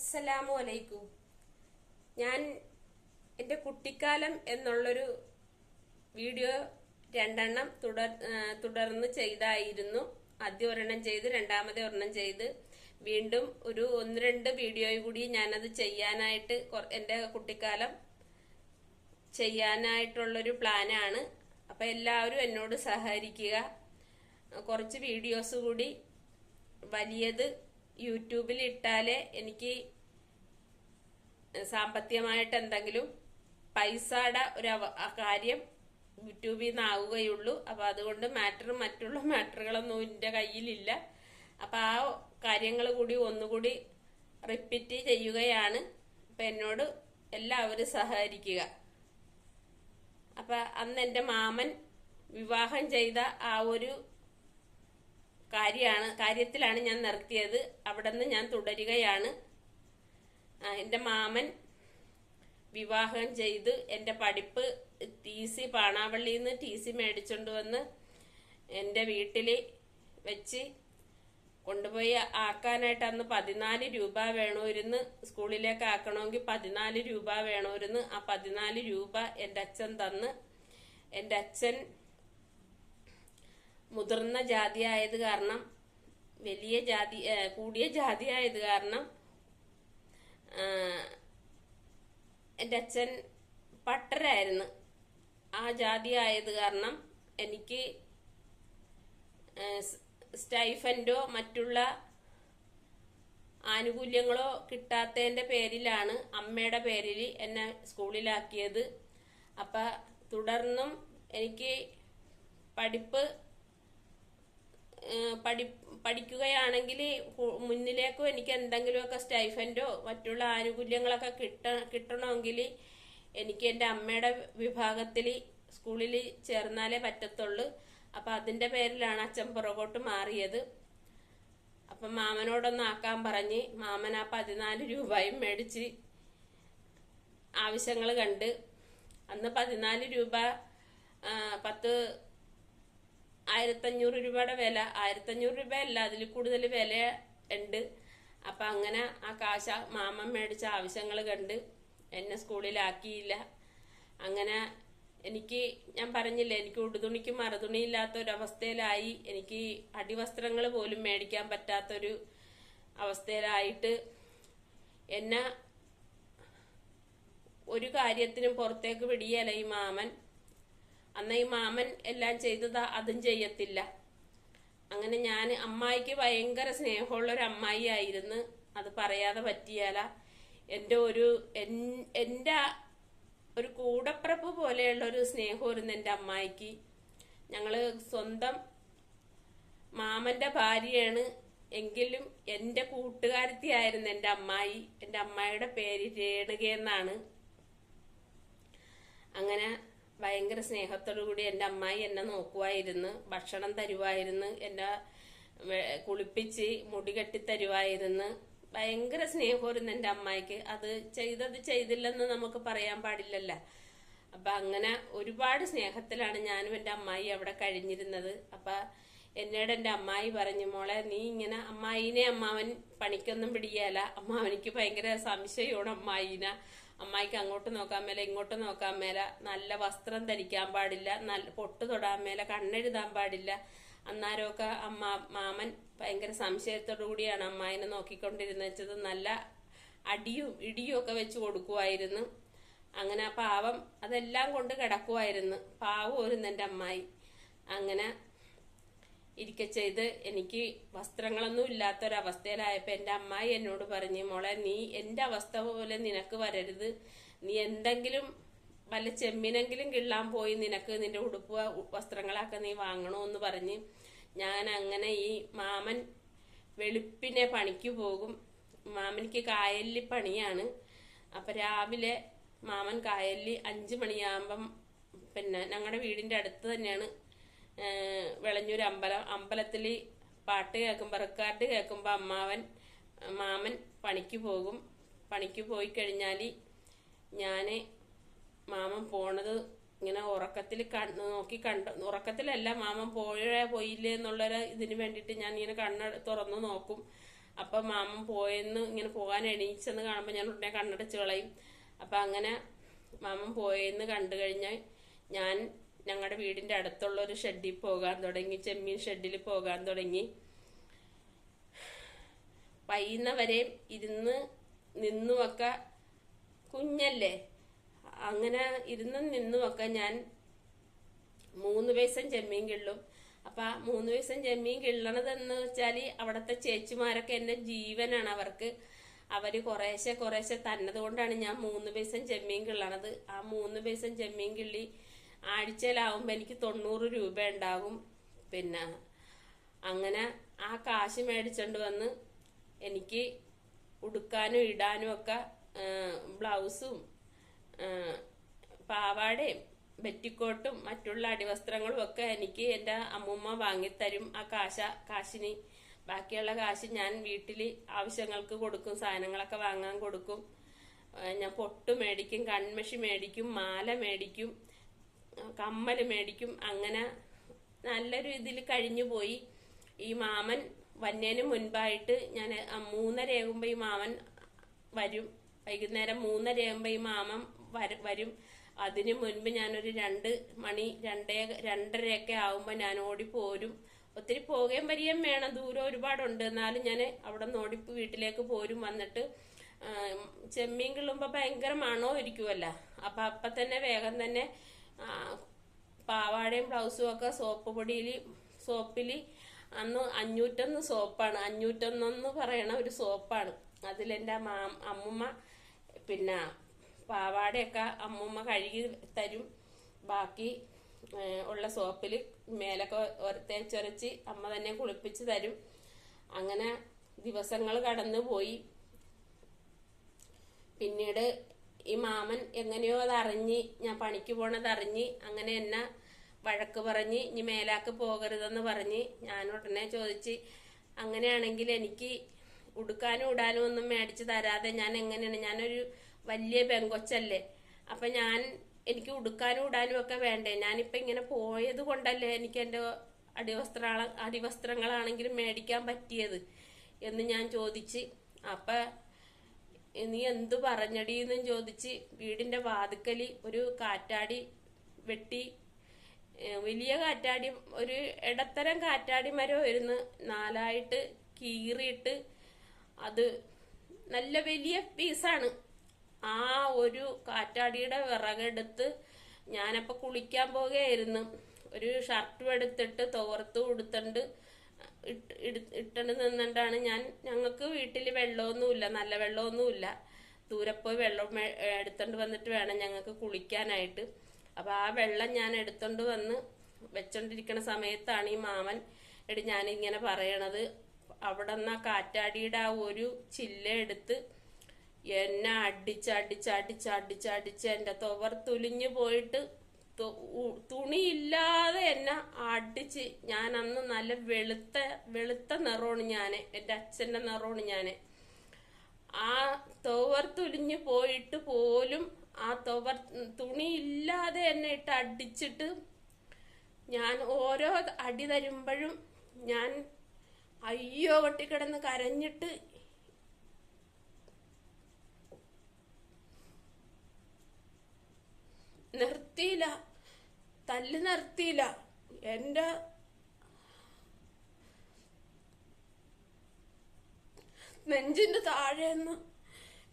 അസ്സലാമു അലൈക്കും. ഞാൻ എന്റെ കുട്ടിക്കാലം എന്നുള്ളൊരു വീഡിയോ രണ്ടെണ്ണം തുടർ തുടർന്ന് ചെയ്തായിരുന്നു. ആദ്യം ഒരെണ്ണം ചെയ്ത് രണ്ടാമത്തെ ഒരെണ്ണം ചെയ്ത്. വീണ്ടും ഒരു ഒന്ന് രണ്ട് വീഡിയോ കൂടി ഞാനത് ചെയ്യാനായിട്ട് എന്റെ കുട്ടിക്കാലം ചെയ്യാനായിട്ടുള്ളൊരു പ്ലാനാണ്. അപ്പം എല്ലാവരും എന്നോട് സഹകരിക്കുക. കുറച്ച് വീഡിയോസ് കൂടി വലിയത് യൂട്യൂബിൽ ഇട്ടാലേ എനിക്ക് സാമ്പത്തികമായിട്ട് എന്തെങ്കിലും പൈസയുടെ ഒരു കാര്യം യൂട്യൂബിൽ നിന്ന് ആവുകയുള്ളൂ അപ്പൊ അതുകൊണ്ട് മാറ്റർ മറ്റുള്ള മാറ്ററുകളൊന്നും എന്റെ കയ്യിലില്ല. അപ്പൊ ആ കാര്യങ്ങൾ കൂടി ഒന്നുകൂടി റിപ്പീറ്റ് ചെയ്യുകയാണ്. അപ്പൊ എന്നോട് എല്ലാവരും സഹകരിക്കുക. അപ്പൊ അന്ന് എന്റെ മാമൻ വിവാഹം ചെയ്ത ആ ഒരു കാര്യമാണ് കാര്യത്തിലാണ് ഞാൻ നിർത്തിയത്. അവിടെ നിന്ന് ഞാൻ തുടരുകയാണ്. എന്റെ മാമൻ വിവാഹം ചെയ്ത് എന്റെ പഠിപ്പ് ടി സി പാണാവള്ളിയിൽ നിന്ന് ടി സി മേടിച്ചുകൊണ്ട് വന്ന് എന്റെ വീട്ടിൽ വെച്ച് കൊണ്ടുപോയി ആക്കാനായിട്ട് അന്ന് പതിനാല് രൂപ വേണമായിരുന്നു സ്കൂളിലേക്ക് ആക്കണമെങ്കിൽ പതിനാല് രൂപ വേണമായിരുന്നു ആ പതിനാല് രൂപ എന്റെ അച്ഛൻ തന്ന്. എന്റെ അച്ഛൻ മുതിർന്ന ജാതി ആയത് കാരണം വലിയ ജാതി കൂടിയ ജാതി ആയത് കാരണം എന്റെ അച്ഛൻ പട്ടരായിരുന്നു. ആ ജാതി ആയത് കാരണം എനിക്ക് ഏ, സ്റ്റൈഫൻഡോ മറ്റുള്ള ആനുകൂല്യങ്ങളോ കിട്ടാത്തതിന്റെ പേരിലാണ് അമ്മയുടെ പേരിൽ എന്നെ സ്കൂളിലാക്കിയത്. അപ്പം തുടർന്നും എനിക്ക് പഠിപ്പ് പഠി പഠിക്കുകയാണെങ്കിൽ മുന്നിലേക്കും എനിക്ക് എന്തെങ്കിലുമൊക്കെ സ്റ്റൈഫൻഡോ മറ്റുള്ള ആനുകൂല്യങ്ങളൊക്കെ കിട്ട കിട്ടണമെങ്കിൽ എനിക്ക് എന്റെ അമ്മയുടെ വിഭാഗത്തിൽ സ്കൂളിൽ ചേർന്നാലേ പറ്റത്തുള്ളൂ. അപ്പം അതിന്റെ പേരിലാണ് അച്ഛൻ പുറകോട്ട് മാറിയത്. അപ്പം മാമനോടൊന്ന് ആക്കാൻ പറഞ്ഞ് മാമൻ ആ പതിനാല് രൂപയും മേടിച്ച് ആവശ്യങ്ങൾ കണ്ട്. അന്ന് പതിനാല് രൂപ പത്ത് ആയിരത്തഞ്ഞൂറ് രൂപയുടെ വില. ആയിരത്തഞ്ഞൂറ് രൂപ അല്ല അതിൽ കൂടുതൽ വില ഉണ്ട്. അപ്പം അങ്ങനെ ആ കാശ മാമൻ മേടിച്ച ആവശ്യങ്ങൾ കണ്ട് എന്നെ സ്കൂളിലാക്കിയില്ല. അങ്ങനെ എനിക്ക് ഞാൻ പറഞ്ഞില്ല എനിക്ക് ഉടുതുണിക്ക് മറുതുണി ഇല്ലാത്ത അവസ്ഥയിലായി എനിക്ക് അടിവസ്ത്രങ്ങൾ പോലും മേടിക്കാൻ പറ്റാത്തൊരു അവസ്ഥയിലായിട്ട് എന്നെ ഒരു കാര്യത്തിനും പുറത്തേക്ക് പിടിയല്ല ഈ മാമൻ. അന്ന് ഈ മാമൻ എല്ലാം ചെയ്തതാ അതും ചെയ്യത്തില്ല. അങ്ങനെ ഞാൻ അമ്മായിക്ക് ഭയങ്കര സ്നേഹമുള്ള ഒരു അമ്മായി ആയിരുന്നു. അത് പറയാതെ പറ്റിയാല. എന്റെ ഒരു എൻ- എന്റെ ഒരു കൂടപ്പിറപ്പ് പോലെയുള്ള ഒരു സ്നേഹമായിരുന്നു എന്റെ അമ്മായിക്ക്. ഞങ്ങൾ സ്വന്തം മാമന്റെ ഭാര്യയാണ്. എങ്കിലും എന്റെ കൂട്ടുകാരത്തിയായിരുന്നു എന്റെ അമ്മായി. എന്റെ അമ്മായിയുടെ പേര് രേണുക എന്നാണ് അങ്ങനെ ഭയങ്കര സ്നേഹത്തോടു കൂടി എന്റെ അമ്മായി എന്നെ നോക്കുമായിരുന്നു ഭക്ഷണം തരുമായിരുന്നു എന്നെ കുളിപ്പിച്ച് മുടി കെട്ടി തരുമായിരുന്നു ഭയങ്കര സ്നേഹമായിരുന്നു എന്റെ അമ്മായിക്ക്. അത് ചെയ്തത് ചെയ്തില്ലെന്ന് നമുക്ക് പറയാൻ പാടില്ലല്ല. അപ്പം അങ്ങനെ ഒരുപാട് സ്നേഹത്തിലാണ് ഞാനും എന്റെ അമ്മായി അവിടെ കഴിഞ്ഞിരുന്നത്. അപ്പം എന്നോട് എന്റെ അമ്മായി പറഞ്ഞു മോളെ നീ ഇങ്ങനെ അമ്മായിനെ അമ്മാവൻ പണിക്കൊന്നും പിടിയാല. അമ്മാവനിക്ക് ഭയങ്കര സംശയമാണ് അമ്മായിനെ. അമ്മായിക്ക് അങ്ങോട്ട് നോക്കാൻ മേലെ ഇങ്ങോട്ട് നോക്കാൻ മേലെ നല്ല വസ്ത്രം ധരിക്കാൻ പാടില്ല നല്ല പൊട്ട് തൊടാൻ മേല കണ്ണെഴുതാൻ പാടില്ല. അന്നേരമൊക്കെ അമ്മ മാമൻ ഭയങ്കര സംശയത്തോടു കൂടിയാണ് അമ്മായിനെ നോക്കിക്കൊണ്ടിരുന്നത് നല്ല അടിയും ഇടിയും ഒക്കെ വെച്ച് കൊടുക്കുമായിരുന്നു അങ്ങനെ പാവം അതെല്ലാം കൊണ്ട് കിടക്കുമായിരുന്നു പാവം ഒരു എന്റെ അമ്മായി. അങ്ങനെ ഇരിക്കെ ചെയ്ത് എനിക്ക് വസ്ത്രങ്ങളൊന്നും ഇല്ലാത്തൊരവസ്ഥയിലായപ്പോൾ എന്റെ അമ്മായി എന്നോട് പറഞ്ഞു മോളെ നീ എന്റെ അവസ്ഥ പോലെ നിനക്ക് വരരുത്. നീ എന്തെങ്കിലും വല്ല ചെമ്മിനെങ്കിലും കിള്ളാൻ പോയി നിനക്ക് നിന്റെ ഉടുപ്പ് വസ്ത്രങ്ങളൊക്കെ നീ വാങ്ങണമെന്ന് പറഞ്ഞ് ഞാൻ അങ്ങനെ ഈ മാമൻ വെളുപ്പിനെ പണിക്ക് പോകും. മാമനിക്ക് കായലിൽ പണിയാണ്. അപ്പം രാവിലെ മാമൻ കായലിൽ അഞ്ച് മണിയാകുമ്പം പിന്നെ ഞങ്ങളുടെ വീടിന്റെ അടുത്ത് തന്നെയാണ് വെളഞ്ഞൂർ അമ്പലം അമ്പലത്തിൽ പാട്ട് കേൾക്കുമ്പോൾ റെക്കാർഡ് കേൾക്കുമ്പോൾ അമ്മാവൻ മാമൻ പണിക്ക് പോകും. പണിക്ക് പോയി കഴിഞ്ഞാൽ ഞാൻ മാമൻ പോണത് ഇങ്ങനെ ഉറക്കത്തിൽ കണ്ണ് നോക്കി കണ്ട. ഉറക്കത്തിലല്ല മാമൻ പോയേ പോയില്ലേ എന്നുള്ളൊരു ഇതിന് വേണ്ടിയിട്ട് ഞാൻ ഇങ്ങനെ കണ്ണ് തുറന്നു നോക്കും. അപ്പൊ മാമൻ പോയെന്ന് ഇങ്ങനെ പോകാൻ എണീച്ചെന്ന് കാണുമ്പോൾ ഞാൻ ഉടനെ കണ്ണടച്ച് കളയും. അപ്പൊ അങ്ങനെ മാമൻ പോയെന്ന് കണ്ടു കഴിഞ്ഞാൽ ഞാൻ ഞങ്ങളുടെ വീടിന്റെ അടുത്തുള്ള ഒരു ഷെഡിൽ പോകാൻ തുടങ്ങി ചെമ്മീൻ ഷെഡിൽ പോകാൻ തുടങ്ങി. വൈകുന്നവരെയും ഇരുന്ന് നിന്നുമൊക്കെ കുഞ്ഞല്ലേ? അങ്ങനെ ഇരുന്ന് നിന്നുമൊക്കെ ഞാൻ മൂന്ന് പൈസ ചെമ്മീൻ കിള്ളും. അപ്പൊ ആ മൂന്ന് പൈസ ചെമ്മീൻ കിള്ളണതെന്ന് വെച്ചാൽ അവിടുത്തെ ചേച്ചിമാരൊക്കെ എന്റെ ജീവനാണ് അവർക്ക്. അവർ കുറേശ്ശെ കുറേശ്ശെ തന്നതുകൊണ്ടാണ് ഞാൻ മൂന്ന് പൈസ ചെമ്മീൻ കിള്ളണത്. ആ മൂന്ന് പൈസ ചെമ്മീൻ കിള്ളി ആഴ്ചയിലാവുമ്പോ എനിക്ക് തൊണ്ണൂറ് രൂപ ഉണ്ടാകും പിന്നെ അങ്ങനെ ആ കാശ് മേടിച്ചോണ്ട് വന്ന് എനിക്ക് ഉടുക്കാനും ഇടാനും ഒക്കെ ബ്ലൗസും പാവാടയും ബെറ്റിക്കോട്ടും മറ്റുള്ള അടിവസ്ത്രങ്ങളും ഒക്കെ എനിക്ക് എന്റെ അമ്മൂമ്മ വാങ്ങിത്തരും. ആ കാശ കാശിന് ബാക്കിയുള്ള കാശ് ഞാൻ വീട്ടിൽ ആവശ്യങ്ങൾക്ക് കൊടുക്കും സാധനങ്ങളൊക്കെ വാങ്ങാൻ കൊടുക്കും. ഞാൻ പൊട്ട് മേടിക്കും കൺമഷി മേടിക്കും മാല മേടിക്കും. കമ്മൽ മേടിക്കും. അങ്ങനെ നല്ലൊരു ഇതിൽ കഴിഞ്ഞു പോയി. ഈ മാമൻ വന്നതിന് മുൻപായിട്ട് ഞാൻ മൂന്നരയാകുമ്പോൾ ഈ മാമൻ വരും. വൈകുന്നേരം മൂന്നരയാകുമ്പോൾ ഈ മാമൻ വര- അതിനു മുൻപ് ഞാനൊരു രണ്ട് മണി രണ്ടേ രണ്ടരയൊക്കെ ആകുമ്പോൾ ഞാൻ ഓടിപ്പോരും ഒത്തിരി പോകുകയും വരികയും വേണം. ദൂരം ഒരുപാടുണ്ട്. എന്നാലും ഞാൻ അവിടെ നിന്ന് ഓടി വീട്ടിലേക്ക് പോരും. വന്നിട്ട് ചെമ്മീൻ കിള്ളുമ്പോൾ ഭയങ്കര മണോ ഇരിക്കുമല്ല അപ്പം അപ്പം തന്നെ വേഗം തന്നെ പാവാടയും ബ്ലൗസും ഒക്കെ സോപ്പ് പൊടിയിൽ സോപ്പിൽ അന്ന് അഞ്ഞൂറ്റൊന്ന് സോപ്പാണ്. അഞ്ഞൂറ്റൊന്നെന്ന് പറയണ ഒരു സോപ്പാണ്. അതിലെന്റെ മാ അമ്മുമ്മ പിന്നെ പാവാടയൊക്കെ അമ്മുമ്മ കഴുകി തരും. ബാക്കി ഉള്ള സോപ്പിൽ മേലൊക്കെ തേച്ചൊരച്ച് അമ്മ തന്നെ കുളിപ്പിച്ച് തരും. അങ്ങനെ ദിവസങ്ങൾ കടന്നു പോയി പിന്നീട് ഈ മാമൻ എങ്ങനെയോ അതറിഞ്ഞ് ഞാൻ പണിക്ക് പോണത് അറിഞ്ഞ് അങ്ങനെ എന്നെ വഴക്ക് പറഞ്ഞ് ഇനി മേലാക്ക് പോകരുതെന്ന് പറഞ്ഞ് ഞാൻ ഉടനെ ചോദിച്ച് അങ്ങനെയാണെങ്കിൽ എനിക്ക് ഉടുക്കാനും ഇടാനും ഒന്നും മേടിച്ച് തരാതെ ഞാൻ എങ്ങനെയാണ്? ഞാനൊരു വലിയ പെങ്കൊച്ചല്ലേ. അപ്പൊ ഞാൻ എനിക്ക് ഉടുക്കാനും ഇടാനും ഒക്കെ വേണ്ടേ? ഞാനിപ്പൊ ഇങ്ങനെ പോയത് കൊണ്ടല്ലേ എനിക്ക് എന്റെ അടിവസ്ത്ര അടിവസ്ത്രങ്ങളാണെങ്കിലും മേടിക്കാൻ പറ്റിയത്? എന്ന് ഞാൻ ചോദിച്ച് അപ്പൊ നീ എന്തു പറഞ്ഞടീന്നും ചോദിച്ച് വീടിന്റെ വാതുക്കലി ഒരു കാറ്റാടി വെട്ടി. വലിയ കാറ്റാടി ഒരു ഇടത്തരം കാറ്റാടി മരം ഇരുന്ന് നാലായിട്ട് കീറിയിട്ട് അത് നല്ല വലിയ പീസാണ് ആ ഒരു കാറ്റാടിയുടെ വിറകെടുത്ത് ഞാനപ്പോൾ കുളിക്കാൻ പോകുകയായിരുന്നു ഒരു ഷർട്ടും എടുത്തിട്ട് തോർത്ത് ഉടുത്തണ്ട് ഇട്ട് ഇട്- നിന്നിട്ടാണ് ഞാൻ ഞങ്ങൾക്ക് വീട്ടിൽ വെള്ളമൊന്നുമില്ല നല്ല വെള്ളമൊന്നുമില്ല. ദൂരെ പോയി വെള്ളം എടുത്തോണ്ട് വന്നിട്ട് വേണം ഞങ്ങൾക്ക് കുളിക്കാനായിട്ട്. അപ്പോൾ ആ വെള്ളം ഞാൻ എടുത്തോണ്ട് വന്ന് വെച്ചോണ്ടിരിക്കുന്ന സമയത്താണ് ഈ മാമൻ എടി ഞാൻ ഇങ്ങനെ പറയണത്. അവിടെ നിന്ന് ആ കാറ്റാടിയുടെ ആ ഒരു ചില്ല എടുത്ത് എന്നെ അടിച്ചടിച്ചടിച്ചടിച്ചടിച്ച് എന്റെ തുവർ തുലിഞ്ഞു പോയിട്ട് തുണിയില്ലാതെ എന്നെ അടിച്ച് ഞാൻ അന്ന് നല്ല വെളുത്ത വെളുത്ത നിറമാണ് ഞാൻ എന്റെ അച്ഛന്റെ നിറമാണ് ഞാൻ ആ തോവർ തുലിഞ്ഞ് പോയിട്ട് പോലും ആ തോവർ തുണിയില്ലാതെ എന്നെ ഇട്ട് അടിച്ചിട്ട് ഞാൻ ഓരോ അടി തരുമ്പോഴും ഞാൻ അയ്യോ കൊട്ടിക്കിടന്ന് കരഞ്ഞിട്ട് നിർത്തിയില്ല. തല്ല് നിർത്തിയില്ല. എന്റെ നെഞ്ചിന്റെ താഴെന്ന്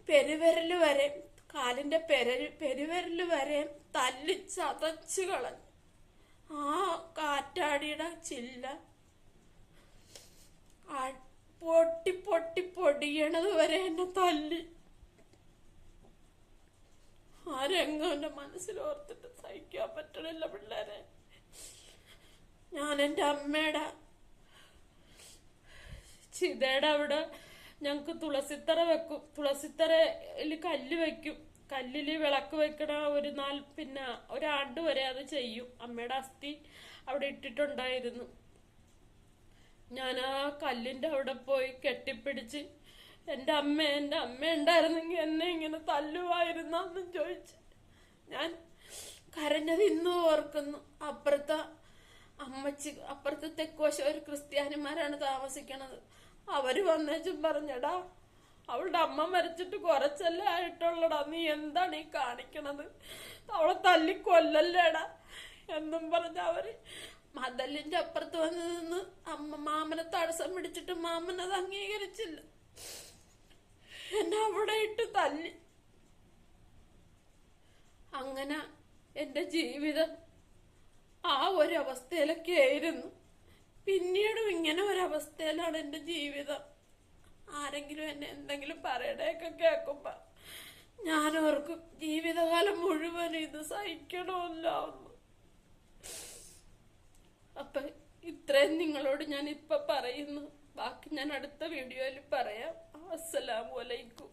പെരുവിരൽ വരെ കാലിന്റെ പെര പെരുവിരൽ വരെ തല്ലി ചതച്ച് കളഞ്ഞു. ആ കാറ്റാടിയുടെ ചില്ല പൊട്ടി പൊട്ടി പൊടിയണത് വരെ എന്നെ തല്ലി ആ രംഗം എന്റെ മനസ്സിൽ ഓർത്തിട്ട് സഹിക്കാൻ പറ്റണില്ല പിള്ളേരെ. ഞാൻ എന്റെ അമ്മയുടെ ചിതയുടെ അവിടെ ഞങ്ങക്ക് തുളസിത്തറ വെക്കും. തുളസിത്തറയിൽ കല്ല് വെക്കും. കല്ലിൽ വിളക്ക് വെക്കണ ഒരു നാൾ പിന്നെ ഒരാണ്ട് വരെ അത് ചെയ്യും. അമ്മയുടെ അസ്ഥി അവിടെ ഇട്ടിട്ടുണ്ടായിരുന്നു. ഞാൻ ആ കല്ലിന്റെ അവിടെ പോയി കെട്ടിപ്പിടിച്ച് എന്റെ അമ്മ എന്റെ അമ്മ ഉണ്ടായിരുന്നെങ്കിൽ എന്നെ ഇങ്ങനെ തല്ലുമായിരുന്നെന്നും ചോദിച്ച് ഞാൻ കരഞ്ഞത് ഇന്നും ഓർക്കുന്നു. അപ്പുറത്തെ അമ്മച്ചി അപ്പുറത്തെ തെക്കുവശം ഒരു ക്രിസ്ത്യാനിമാരാണ് താമസിക്കണത്. അവർ വന്നേച്ചും പറഞ്ഞടാ അവളുടെ അമ്മ മരിച്ചിട്ട് കുറച്ചല്ലേ ആയിട്ടുള്ളടാ. നീ എന്താണ് ഈ കാണിക്കണത്? അവളെ തല്ലി കൊല്ലല്ലേടാ എന്നും പറഞ്ഞ അവർ മതലിന്റെ അപ്പുറത്ത് വന്ന് നിന്ന് അമ്മ മാമനെ തടസ്സം പിടിച്ചിട്ട് മാമൻ അത് അംഗീകരിച്ചില്ല. എന്നെ അവിടെ ഇട്ട് തല്ലി. അങ്ങനെ എന്റെ ജീവിതം ആ ഒരവസ്ഥയിലൊക്കെ ആയിരുന്നു. പിന്നീടും ഇങ്ങനെ ഒരവസ്ഥയിലാണ് എന്റെ ജീവിതം. ആരെങ്കിലും എന്നെ എന്തെങ്കിലും പറയണേക്കെ കേൾക്കുമ്പോ ഞാൻ ഓർക്കും ജീവിതകാലം മുഴുവൻ ഇത് സഹിക്കണമല്ലോ. അപ്പൊ ഇത്രയും നിങ്ങളോട് ഞാൻ ഇപ്പൊ പറയുന്നു. ബാക്കി ഞാൻ അടുത്ത വീഡിയോയിൽ പറയാം. അസ്സലാമു അലൈക്കും